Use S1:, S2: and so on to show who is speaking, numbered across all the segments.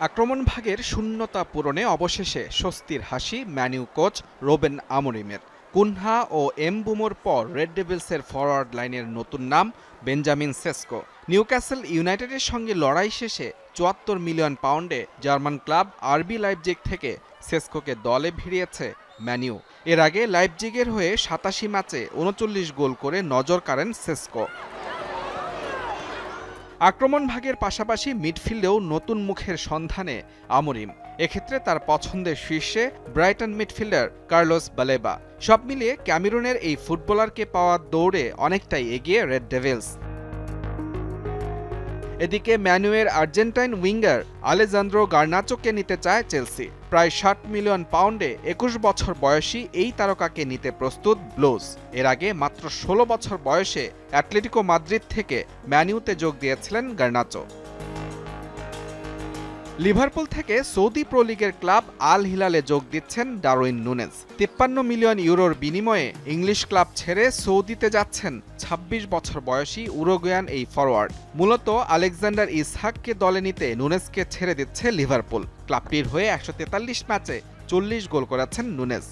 S1: আক্রমণ ভাগের শূন্যতা পূরণে অবশেষে স্বস্তির হাসি ম্যানিউ কোচ রোবেন আমরিমের। কুনহা ও এমবুমোর পর রেড ডেভিলসের ফরওয়ার্ড লাইনের নতুন নাম বেঞ্জামিন সেস্কো। নিউক্যাসেল ইউনাইটেডের সঙ্গে লড়াই শেষে চুয়াত্তর মিলিয়ন পাউন্ডে জার্মান ক্লাব আরবি লাইপজিগ থেকে সেস্কোকে দলে ভিড়িয়েছে ম্যানিউ এর আগে লাইপজিগের হয়ে সাতাশি ম্যাচে উনচল্লিশ গোল করে নজর কাড়েন সেস্কো। আক্রমণ ভাগের পাশাপাশি মিডফিল্ডেও নতুন মুখের সন্ধানে আমরিম। এক্ষেত্রে তার পছন্দের শীর্ষে ব্রাইটন মিডফিল্ডার কার্লোস বালেবা। সব মিলিয়ে ক্যামেরুনের এই ফুটবলারকে পাওয়ার দৌড়ে অনেকটাই এগিয়ে রেড ডেভিলস। এদিকে ম্যানুয়ের আর্জেন্টাইন উইঙ্গার আলেজান্দ্রো গার্নাচোকে নিতে চায় চেলসি। প্রায় ষাট মিলিয়ন পাউন্ডে একুশ বছর বয়সী এই তারকাকে নিতে প্রস্তুত ব্লুজ। এর আগে মাত্র ষোলো বছর বয়সে অ্যাটলেটিকো মাদ্রিদ থেকে ম্যানিউতে যোগ দিয়েছিলেন গার্নাচো। লিভারপুল থেকে সৌদি প্রো লিগের ক্লাব আল হিলালে যোগ দিচ্ছেন ডারউইন নুনেজ। তিপ্পান্ন মিলিয়ন ইউরোর বিনিময়ে ইংলিশ ক্লাব ছেড়ে সৌদিতে যাচ্ছেন ২৬ বছর বয়সী উরুগুয়ান এই ফরওয়ার্ড মূলত আলেকজান্ডার ইসহাককে দলে নিতে নুনেজকে ছেড়ে দিচ্ছে লিভারপুল। ক্লাবটির হয়ে একশো তেতাল্লিশ ম্যাচে চল্লিশ গোল করেছেন নুনেজ।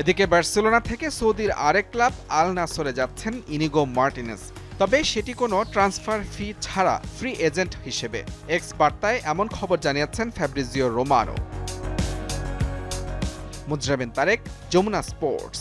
S1: এদিকে বার্সেলোনা থেকে সৌদির আরেক ক্লাব আল নাসরে যাচ্ছেন ইনিগো মার্টিনেস। তবে সেটি কোনো ট্রান্সফার ফি ছাড়া ফ্রি এজেন্ট হিসেবে। এক্স বার্তায় এমন খবর জানিয়েছেন Fabrizio Romano. Mujrabin Tarek, Jamuna sports.